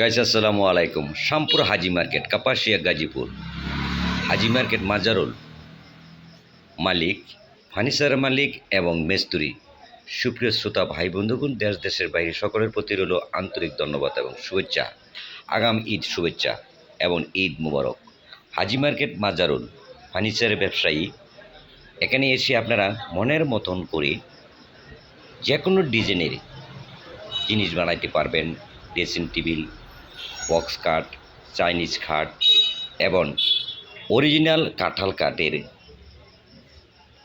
Guys আসসালামু আলাইকুম Shampur Haji market Kapasia Gazipur Haji market Mazharul Malik furniture মালিক এবং মেস্তুরি সুপ্রিয় শ্রোতা ভাই বন্ধুগণ, দেশ, দেশের বাইরে সকলের প্রতি রইল আন্তরিক ধন্যবাদ এবং শুভেচ্ছা। আগাম ঈদ শুভেচ্ছা এবং ঈদ মুবারক। হাজি মার্কেট মাজারুল ফার্নিচারের ব্যবসায়ী। এখানে এসে আপনারা মনের মতন করে যে কোনো ডিজাইনের জিনিস বানাইতে পারবেন ড্রেসিং টেবিল বক্স কাঠ, চাইনিজ খাট এবং অরিজিনাল কাঁঠাল কাঠের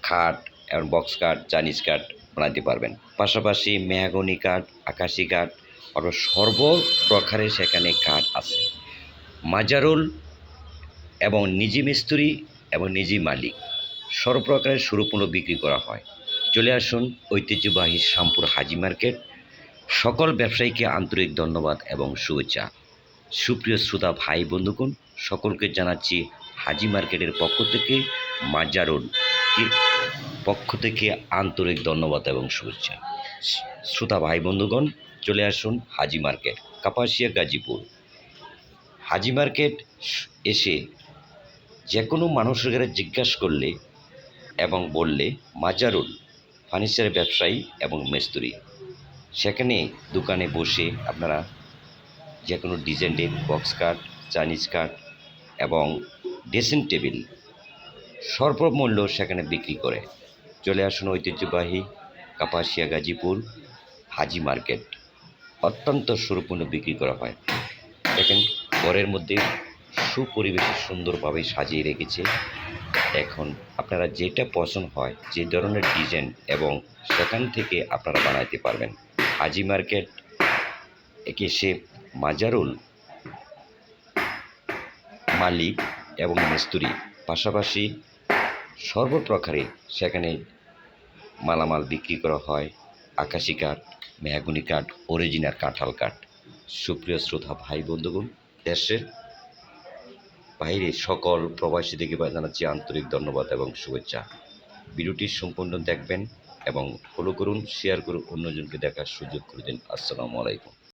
খাট এবং বক্স কাঠ, চাইনিজ কাঠ বানাতে পারবেন। পাশাপাশি মেহাগনি কাঠ, আকাশি কাঠ আরও সর্বপ্রকারের সেখানে কাঠ আছে। মাজারুল এবং নিজে মিস্ত্রি এবং নিজে মালিক সর্বপ্রকারের সুরপূর্ণ বিক্রি করা হয়। চলে আসুন ঐতিহ্যবাহী শামপুর হাজি মার্কেট। সকল ব্যবসায়ীকে আন্তরিক ধন্যবাদ এবং শুভেচ্ছা। সুপ্রিয় শ্রোতা ভাই বন্ধুগণ, সকলকে জানাচ্ছি হাজি মার্কেটের পক্ষ থেকে মাজারুল পক্ষ থেকে আন্তরিক ধন্যবাদ এবং শুভেচ্ছা। শ্রোতা ভাই বন্ধুগণ, চলে আসুন হাজি মার্কেট, কাপাসিয়া, গাজীপুর। হাজি মার্কেট এসে যে কোনো মানুষের কাছে জিজ্ঞাসা করলে এবং বললে মাজারুল ফার্নিচার ব্যবসায়ী এবং মেস্তুরি। সেখানে দোকানে বসে আপনারা যে কোনো ডিজাইনের বক্স কাট চাইনিজ কাট এবং ড্রেসিং টেবিল সর্বমূল্য সেখানে বিক্রি করে। চলে আসুন ঐতিহ্যবাহী কাপাসিয়া গাজীপুর হাজি মার্কেট। অত্যন্ত সুরপূর্ণ বিক্রি করা হয়। দেখেন, ঘরের মধ্যে সুপরিবেশে সুন্দরভাবে সাজিয়ে রেখেছে। এখন আপনারা যেটা পছন্দ হয়, যে ধরনের ডিজাইন এবং সেখান থেকে আপনারা বানাইতে পারবেন। হাজি মার্কেট, একে সে মাজারুল, মালিক এবং মিস্ত্রি। পাশাপাশি সর্বপ্রকারে সেখানে মালামাল বিক্রি করা হয়, আকাশি কাঠ, মেহাগুনি কাঠ, অরিজিনাল কাঁঠাল কাঠ। সুপ্রিয় শ্রোতা ভাই, বন্ধুগণ, দেশের বাইরে সকল প্রবাসী থেকে জানাচ্ছি আন্তরিক ধন্যবাদ এবং শুভেচ্ছা। ভিডিওটি সম্পূর্ণ দেখবেন এবং ফলো করুন শেয়ার করুন, অন্যজনকে দেখার সুযোগ করে দিন। আসসালামু আলাইকুম।